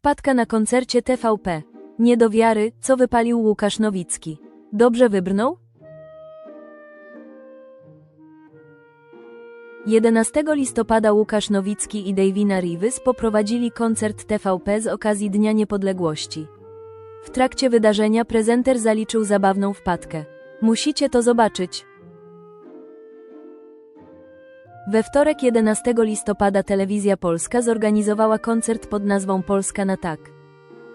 Wpadka na koncercie TVP. Nie do wiary, co wypalił Łukasz Nowicki. Dobrze wybrnął? 11 listopada Łukasz Nowicki i Davina Rivers poprowadzili koncert TVP z okazji Dnia Niepodległości. W trakcie wydarzenia prezenter zaliczył zabawną wpadkę. Musicie to zobaczyć. We wtorek 11 listopada Telewizja Polska zorganizowała koncert pod nazwą Polska na tak.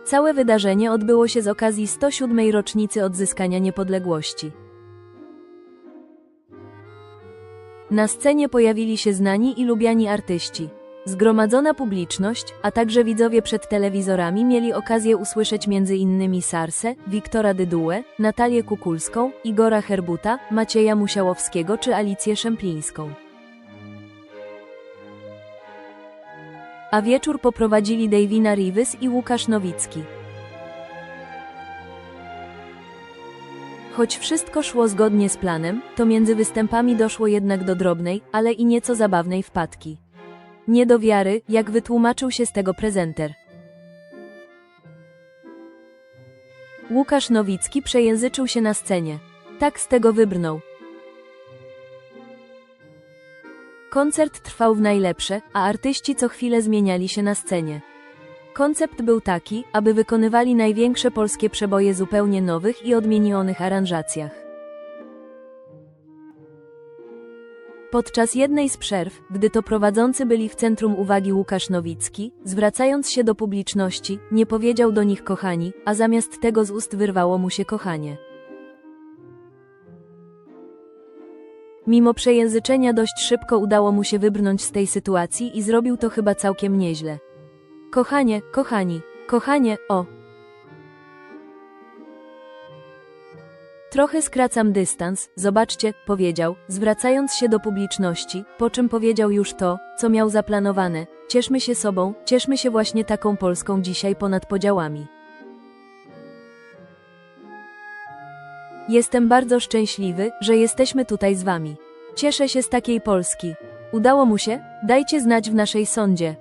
Całe wydarzenie odbyło się z okazji 107. rocznicy odzyskania niepodległości. Na scenie pojawili się znani i lubiani artyści. Zgromadzona publiczność, a także widzowie przed telewizorami mieli okazję usłyszeć m.in. Sarsę, Wiktora Dydułę, Natalię Kukulską, Igora Herbuta, Macieja Musiałowskiego czy Alicję Szemplińską. A wieczór poprowadzili Davina Rivers i Łukasz Nowicki. Choć wszystko szło zgodnie z planem, to między występami doszło jednak do drobnej, ale i nieco zabawnej wpadki. Nie do wiary, jak wytłumaczył się z tego prezenter. Łukasz Nowicki przejęzyczył się na scenie. Tak z tego wybrnął. Koncert trwał w najlepsze, a artyści co chwilę zmieniali się na scenie. Koncept był taki, aby wykonywali największe polskie przeboje zupełnie nowych i odmienionych aranżacjach. Podczas jednej z przerw, gdy to prowadzący byli w centrum uwagi Łukasz Nowicki, zwracając się do publiczności, nie powiedział do nich kochani, a zamiast tego z ust wyrwało mu się kochanie. Mimo przejęzyczenia dość szybko udało mu się wybrnąć z tej sytuacji i zrobił to chyba całkiem nieźle. Kochanie, kochani, kochanie, o. Trochę skracam dystans, zobaczcie, powiedział, zwracając się do publiczności, po czym powiedział już to, co miał zaplanowane. Cieszmy się sobą, cieszmy się właśnie taką Polską dzisiaj ponad podziałami. Jestem bardzo szczęśliwy, że jesteśmy tutaj z wami. Cieszę się z takiej Polski. Udało mu się? Dajcie znać w naszej sądzie.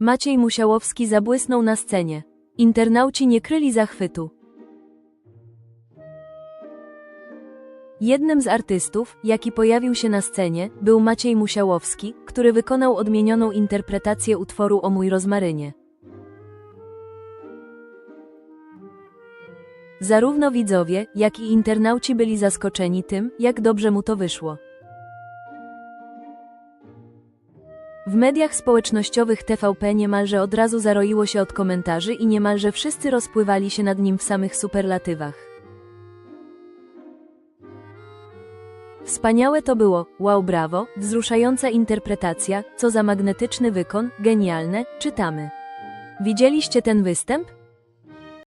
Maciej Musiałowski zabłysnął na scenie. Internauci nie kryli zachwytu. Jednym z artystów, jaki pojawił się na scenie, był Maciej Musiałowski, który wykonał odmienioną interpretację utworu o mój rozmarynie. Zarówno widzowie, jak i internauci byli zaskoczeni tym, jak dobrze mu to wyszło. W mediach społecznościowych TVP niemalże od razu zaroiło się od komentarzy i niemalże wszyscy rozpływali się nad nim w samych superlatywach. Wspaniałe to było, wow brawo, wzruszająca interpretacja, co za magnetyczny wykon, genialne, czytamy. Widzieliście ten występ?